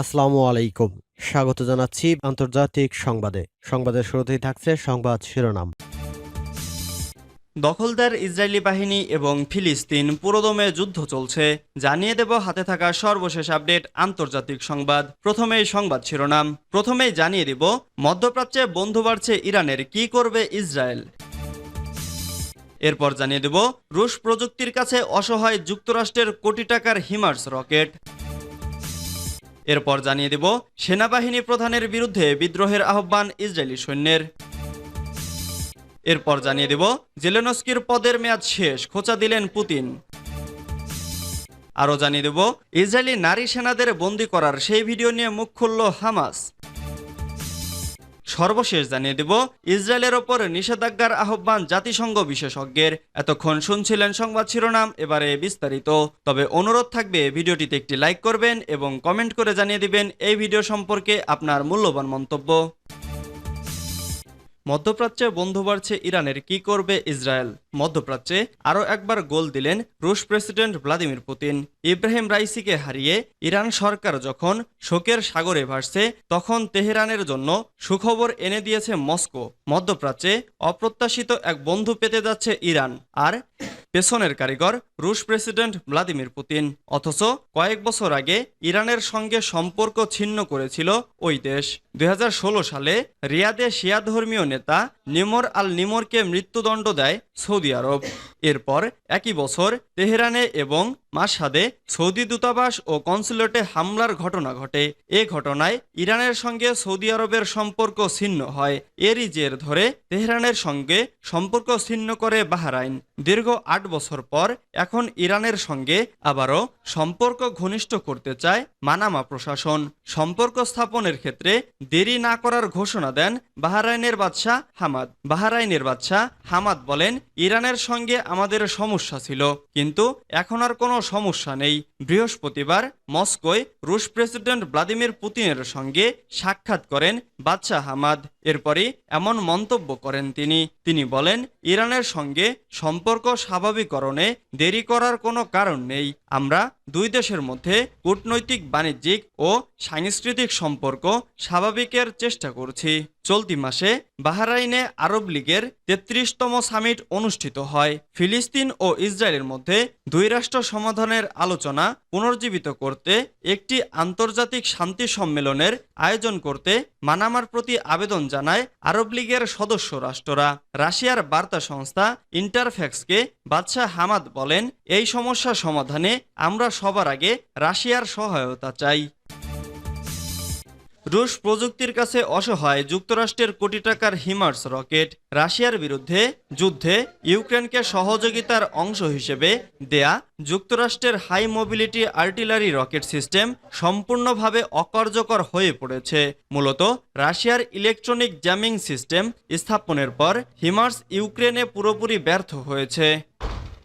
আসসালামু আলাইকুম। স্বাগত জানাচ্ছি আন্তর্জাতিক সংবাদে। সংবাদের শুরুতেই থাকছে সংবাদ শিরোনাম। দখলদার ইসরায়েলি বাহিনী এবং ফিলিস্তিন পুরোদমে যুদ্ধ চলছে। জানিয়ে দেব হাতে থাকা সর্বশেষ আপডেট আন্তর্জাতিক সংবাদ। প্রথমেই সংবাদ শিরোনাম। প্রথমেই জানিয়ে দিব, মধ্যপ্রাচ্যে বন্ধু বাড়ছে ইরানের কি করবে ইসরায়েল। এরপর জানিয়ে দেব, রুশ প্রযুক্তির কাছে অসহায় যুক্তরাষ্ট্রের কোটি টাকার হিমার্স রকেট। এরপর জানিয়ে দেব, সেনাবাহিনী প্রধানের বিরুদ্ধে বিদ্রোহের আহ্বান ইসরায়েলি সৈন্যের। এরপর জানিয়ে দেব, জেলেনস্কির পদের মেয়াদ শেষ, খোঁচা দিলেন পুতিন। আরও জানিয়ে দেব, ইসরায়েলি নারী সেনাদের বন্দি করার সেই ভিডিও নিয়ে মুখ খুলল হামাস। সর্বশেষ জানিয়ে দেব, ইসরায়েলের ওপর নিষেধাজ্ঞার আহ্বান জাতিসংঘ বিশেষজ্ঞের। এতক্ষণ শুনছিলেন সংবাদ শিরোনাম, এবারে বিস্তারিত। তবে অনুরোধ থাকবে, ভিডিওটিতে একটি লাইক করবেন এবং কমেন্ট করে জানিয়ে দিবেন এই ভিডিও সম্পর্কে আপনার মূল্যবান মন্তব্য। মধ্যপ্রাচ্যে বন্ধু বাড়ছে ইরানের কি করবে ইসরায়েল? মধ্যপ্রাচ্যে আরও একবার গোল দিলেন রুশ প্রেসিডেন্ট ভ্লাদিমির পুতিন। ইব্রাহিম রাইসিকে হারিয়ে ইরান সরকার যখন শোকের সাগরে ভাসছে, তখন তেহরানের জন্য সুখবর এনে দিয়েছে মস্কো। মধ্যপ্রাচ্যে অপ্রত্যাশিত এক বন্ধু পেতে যাচ্ছে ইরান আর পেছনের কারিগর রুশ প্রেসিডেন্ট ভ্লাদিমির পুতিন। অথচ কয়েক বছর আগে ইরানের সঙ্গে সম্পর্ক ছিন্ন করেছিল ওই দেশ। দুই হাজার ষোলো সালে রিয়াদে শিয়া ধর্মীয় নেতা নিমর আল নিমরকে মৃত্যুদণ্ড দেয় সৌদি আরব। এরপর একই বছর তেহরানে এবং মাসাদে সৌদি দূতাবাস ও কনসুলেটে হামলার ঘটনা ঘটে। এ ঘটনায় ইরানের সঙ্গে সৌদি আরবের সম্পর্ক ছিন্ন হয়। এরই জের ধরে তেহরানের সঙ্গে সম্পর্ক ছিন্ন করে বাহরাইন। দীর্ঘ আট বছর পর এখন ইরানের সঙ্গে আবারও সম্পর্ক ঘনিষ্ঠ করতে চায় মানামা প্রশাসন। সম্পর্ক স্থাপনের ক্ষেত্রে দেরি না করার ঘোষণা দেন বাহরাইনের বাদশাহ হামাদ। বাহরাইনের বাদশাহ হামাদ বলেন, ইরানের সঙ্গে আমাদের সমস্যা ছিল, কিন্তু এখন আর কোনো সমস্যা নেই। বৃহস্পতিবার মস্কোয় রুশ প্রেসিডেন্ট ভ্লাদিমির পুতিনের সঙ্গে সাক্ষাৎ করেন বাদশাহ হামাদ। এরপরই এমন মন্তব্য করেন তিনি। তিনি বলেন, ইরানের সঙ্গে সম্পর্ক স্বাভাবিকরণে দেরি করার কোনো কারণ নেই। আমরা দুই দেশের মধ্যে কূটনৈতিক, বাণিজ্যিক ও সাংস্কৃতিক সম্পর্ক স্বাভাবিকের চেষ্টা করছি। চলতি মাসে বাহরাইনে আরব লীগের তেত্রিশতম সামিট অনুষ্ঠিত হয়। ফিলিস্তিন ও ইসরায়েলের মধ্যে দুই রাষ্ট্র সমাধানের আলোচনা পুনর্জীবিত করতে, একটি আন্তর্জাতিক শান্তি সম্মেলনের আয়োজন করতে মানামার প্রতি আবেদন জানায় আরব লীগের সদস্য রাষ্ট্ররা। রাশিয়ার বার্তা সংস্থা ইন্টারফ্যাক্সকে বাদশাহ হামাদ বলেন, এই সমস্যা সমাধানে আমরা সবার আগে রাশিয়ার সহায়তা চাই। রুশ প্রযুক্তির কাছে অসহায় যুক্তরাষ্ট্রের কোটি টাকার হিমার্স রকেট রাশিয়ার বিরুদ্ধে যুদ্ধে ইউক্রেনকে সহযোগিতার অংশ হিসেবে দেয়া যুক্তরাষ্ট্রের high mobility artillery rocket system সম্পূর্ণভাবে অকার্যকর হয়ে পড়েছে। মূলত রাশিয়ার ইলেকট্রনিক জ্যামিং সিস্টেম স্থাপনের পর হিমার্স ইউক্রেনে পুরোপুরি ব্যর্থ হয়েছে।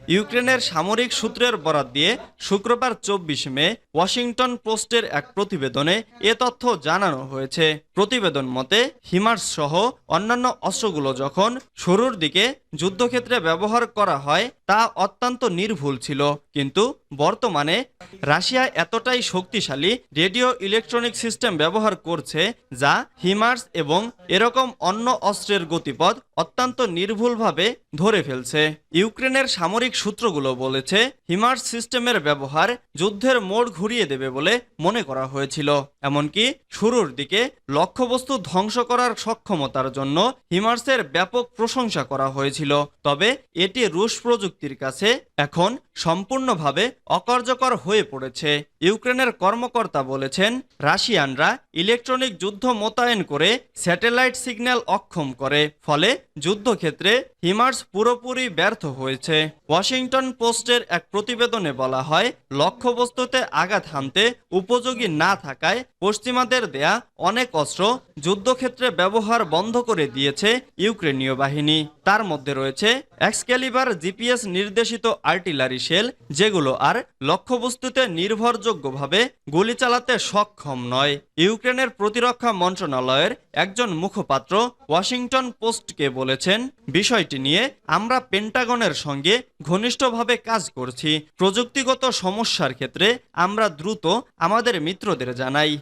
ইউক্রেনের সামরিক সূত্রের বরাত দিয়ে শুক্রবার চব্বিশ মে ওয়াশিংটন পোস্টের এক প্রতিবেদনে এ তথ্য জানানো হয়েছে। প্রতিবেদন মতে হিমার্স সহ অন্যান্য অস্ত্রগুলো যখন শুরুর দিকে যুদ্ধক্ষেত্রে ব্যবহার করা হয়, তা অত্যন্ত নির্ভুল ছিল। কিন্তু বর্তমানে রাশিয়া এতটাই শক্তিশালী রেডিও ইলেকট্রনিক সিস্টেম ব্যবহার করছে যা হিমার্স এবং এরকম অন্য অস্ত্রের গতিপথ অত্যন্ত নির্ভুলভাবে ধরে ফেলছে। ইউক্রেনের সামরিক সূত্রগুলো বলেছে, হিমার্স সিস্টেমের ব্যবহার যুদ্ধের মোড় ঘুরিয়ে দেবে বলে মনে করা হয়েছিল। এমনকি শুরুর দিকে লক্ষ্যবস্তু ধ্বংস করার সক্ষমতার জন্য হিমার্সের ব্যাপক প্রশংসা করা হয়েছিল। তবে এটি রুশ প্রযুক্তির কাছে এখন সম্পূর্ণভাবে অকার্যকর হয়ে পড়েছে। ইউক্রেনের কর্মকর্তা বলেছেন, রাশিয়ানরা ইলেকট্রনিক যুদ্ধ মোতায়েন করে স্যাটেলাইট সিগন্যাল অক্ষম করে, ফলে যুদ্ধক্ষেত্রে হিমার্স পুরোপুরি ব্যর্থ হয়েছে। ওয়াশিংটন পোস্টের এক প্রতিবেদনে বলা হয়, লক্ষ্যবস্তুতে আঘাত হানতে উপযোগী না থাকায় পশ্চিমাদের দেয়া অনেক অস্ত্র অস্ত্র যুদ্ধক্ষেত্রে ব্যবহার বন্ধ করে দিয়েছে ইউক্রেনীয় বাহিনী। তার মধ্যে রয়েছে এক্সক্যালিবার জিপিএস নির্দেশিত আর্টিলারি শেল, যেগুলো আর লক্ষ্যবস্তুতে নির্ভরযোগ্যভাবে গুলি চালাতে সক্ষম নয়। ইউক্রেনের প্রতিরক্ষা মন্ত্রণালয়ের একজন মুখপাত্র ওয়াশিংটন পোস্টকে বলেছেন, বিষয়টি নিয়ে আমরা পেন্টাগনের সঙ্গে ঘনিষ্ঠভাবে কাজ করছি। প্রযুক্তিগত সমস্যার ক্ষেত্রে আমরা দ্রুত আমাদের মিত্রদের জানাই।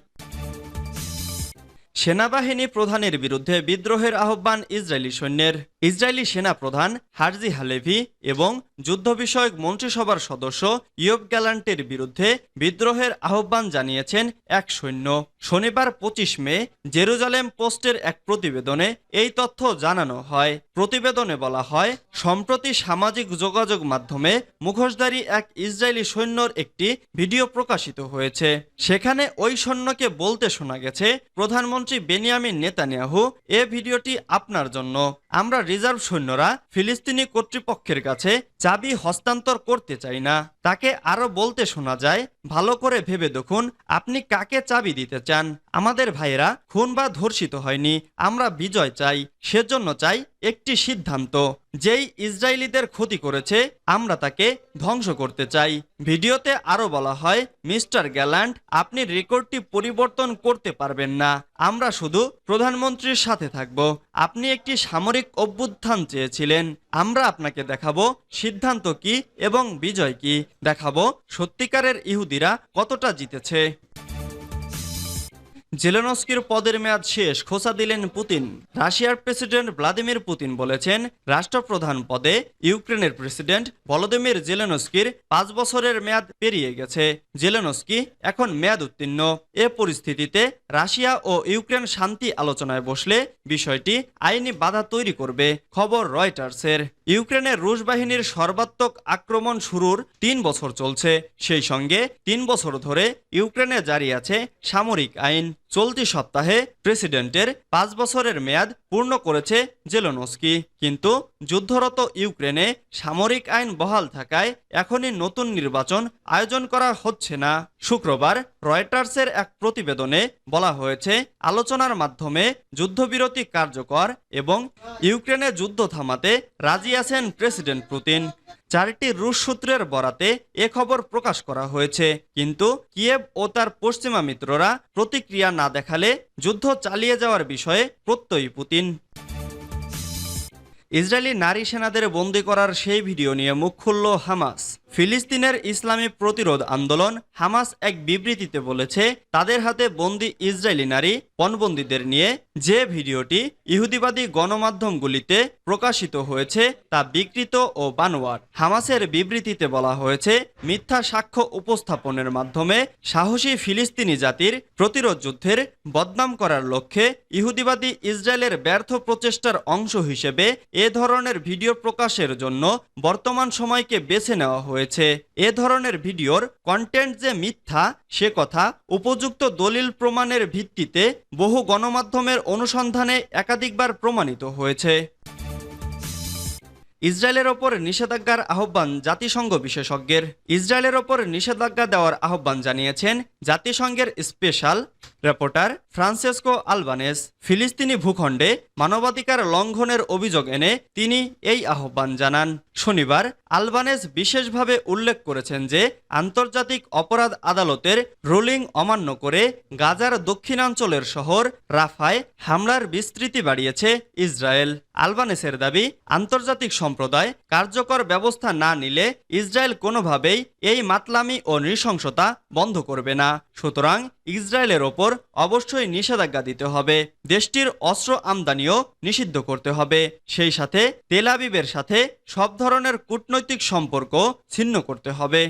সেনাবাহিনী প্রধানের বিরুদ্ধে বিদ্রোহের আহ্বান ইসরায়েলি সৈন্যের। ইসরায়েলি সেনা প্রধান হারজি হালেভি এবং যুদ্ধ বিষয়ক মন্ত্রিসভার সদস্য ইয়ব গ্যালান্টের বিরুদ্ধে বিদ্রোহের আহ্বান জানিয়েছেন এক সৈন্য। শনিবার পঁচিশ মে জেরুজালেম পোস্টের এক প্রতিবেদনে এই তথ্য জানানো হয়। প্রতিবেদনে বলা হয়, সম্প্রতি সামাজিক যোগাযোগ মাধ্যমে মুখোশধারী এক ইসরায়েলি সৈন্যর একটি ভিডিও প্রকাশিত হয়েছে। সেখানে ওই সৈন্যকে বলতে শোনা গেছে, প্রধানমন্ত্রী বেনিয়ামিন নেতানিয়াহু, এ ভিডিওটি আপনার জন্য। আমরা রিজার্ভ সৈন্যরা ফিলিস্তিনি কর্তৃপক্ষের কাছে চাবি হস্তান্তর করতে চাই না তাকে আরও বলতে শোনা যায় ভালো করে ভেবে দেখুন, আপনি কাকে চাবি দিতে চান। আমাদের ভাইয়েরা খুন বা ধর্ষিত হয়নি, আমরা বিজয় চাই, সেজন্য চাই একটি সিদ্ধান্ত। যেই ইসরায়েলিদের ক্ষতি করেছে, আমরা তাকে ধ্বংস করতে চাই। ভিডিওতে আরও বলা হয়, মিস্টার গ্যালান্ড আপনি রেকর্ডটি পরিবর্তন করতে পারবেন না। আমরা শুধু প্রধানমন্ত্রীর সাথে থাকব। আপনি একটি সামরিক অভ্যুত্থান চেয়েছিলেন। আমরা আপনাকে দেখাবো সিদ্ধান্ত কি এবং বিজয় কি। দেখাবো সত্যিকারের ইহুদিরা কতটা জিতেছে? জেলেনস্কির পদের মেয়াদ শেষ, খোসা দিলেন পুতিন। রাশিয়ার প্রেসিডেন্ট ভ্লাদিমির পুতিন বলেছেন, রাষ্ট্রপ্রধান পদে ইউক্রেনের প্রেসিডেন্ট ভলোদিমির জেলেনস্কির পাঁচ বছরের মেয়াদ পেরিয়ে গেছে। জেলেনস্কি এখন মেয়াদ উত্তীর্ণ। এ পরিস্থিতিতে রাশিয়া ও ইউক্রেন শান্তি আলোচনায় বসলে বিষয়টি আইনি বাধা তৈরি করবে, খবর রয়টার্সের। ইউক্রেনের রুশ বাহিনীর সর্বাত্মক আক্রমণ শুরুর তিন বছর চলছে। সেই সঙ্গে তিন বছর ধরে ইউক্রেনে জারি আছে সামরিক আইন। চলতি সপ্তাহে প্রেসিডেন্টের পাঁচ বছরের মেয়াদ পূর্ণ করেছে জেলোনস্কি। কিন্তু যুদ্ধরত ইউক্রেনে সামরিক আইন বহাল থাকায় এখনই নতুন নির্বাচন আয়োজন করা হচ্ছে না। শুক্রবার রয়টার্সের এক প্রতিবেদনে বলা হয়েছে, আলোচনার মাধ্যমে যুদ্ধবিরতি কার্যকর এবং ইউক্রেনে যুদ্ধ থামাতে রাজি আছেন প্রেসিডেন্ট পুতিন। চারটি রুশ সূত্রের বরাতে এ খবর প্রকাশ করা হয়েছে। কিন্তু কিয়েব ও তার পশ্চিমা মিত্ররা প্রতিক্রিয়া না দেখালে যুদ্ধ চালিয়ে যাওয়ার বিষয়ে প্রত্যয়ী পুতিন। ইসরায়েলি নারী সেনাদের বন্দি করার সেই ভিডিও নিয়ে মুখ খুলল হামাস। ফিলিস্তিনের ইসলামী প্রতিরোধ আন্দোলন হামাস এক বিবৃতিতে বলেছে, তাদের হাতে বন্দি ইসরায়েলি নারী পণবন্দীদের নিয়ে যে ভিডিওটি ইহুদিবাদী গণমাধ্যমগুলিতে প্রকাশিত হয়েছে তা বিকৃত ও বানোয়ার হামাসের বিবৃতিতে বলা হয়েছে, মিথ্যা সাক্ষ্য উপস্থাপনের মাধ্যমে সাহসী ফিলিস্তিনি জাতির প্রতিরোধ যুদ্ধের বদনাম করার লক্ষ্যে ইহুদিবাদী ইসরায়েলের ব্যর্থ প্রচেষ্টার অংশ হিসেবে এ ধরনের ভিডিও প্রকাশের জন্য বর্তমান সময়কে বেছে নেওয়া হয়েছে। এ ধরনের ভিডিওর কন্টেন্ট যে মিথ্যা, সে কথা উপযুক্ত দলিল প্রমাণের ভিত্তিতে বহু গণমাধ্যমের অনুসন্ধানে একাধিকবার প্রমাণিত হয়েছে। ইসরায়েলের ওপর নিষেধাজ্ঞার আহ্বান জাতিসংঘ বিশেষজ্ঞের। ইসরায়েলের ওপর নিষেধাজ্ঞা দেওয়ার আহ্বান জানিয়েছেন জাতিসংঘের স্পেশাল রেপোর্টার ফ্রান্সেসকো আলবানেস। ফিলিস্তিনি ভূখণ্ডে মানবাধিকার লঙ্ঘনের অভিযোগ এনে তিনি এই আহ্বান জানান। শনিবার আলবানেস বিশেষভাবে উল্লেখ করেছেন যে, আন্তর্জাতিক অপরাধ আদালতের রুলিং অমান্য করে গাজার দক্ষিণাঞ্চলের শহর রাফায় হামলার বিস্তৃতি বাড়িয়েছে ইসরায়েল। আলবানেসের দাবি, আন্তর্জাতিক সম্প্রদায় কার্যকর ব্যবস্থা না নিলে ইসরায়েল কোনোভাবেই এই মাতলামি ও নৃশংসতা বন্ধ করবে না। সুতরাং ইসরায়েলের ওপর অবশ্যই নিষেধাজ্ঞা দিতে হবে। দেশটির অস্ত্র আমদানিও নিষিদ্ধ করতে হবে। সেই সাথে তেলাবিবের সাথে সব ধরনের কূটনৈতিক সম্পর্ক ছিন্ন করতে হবে।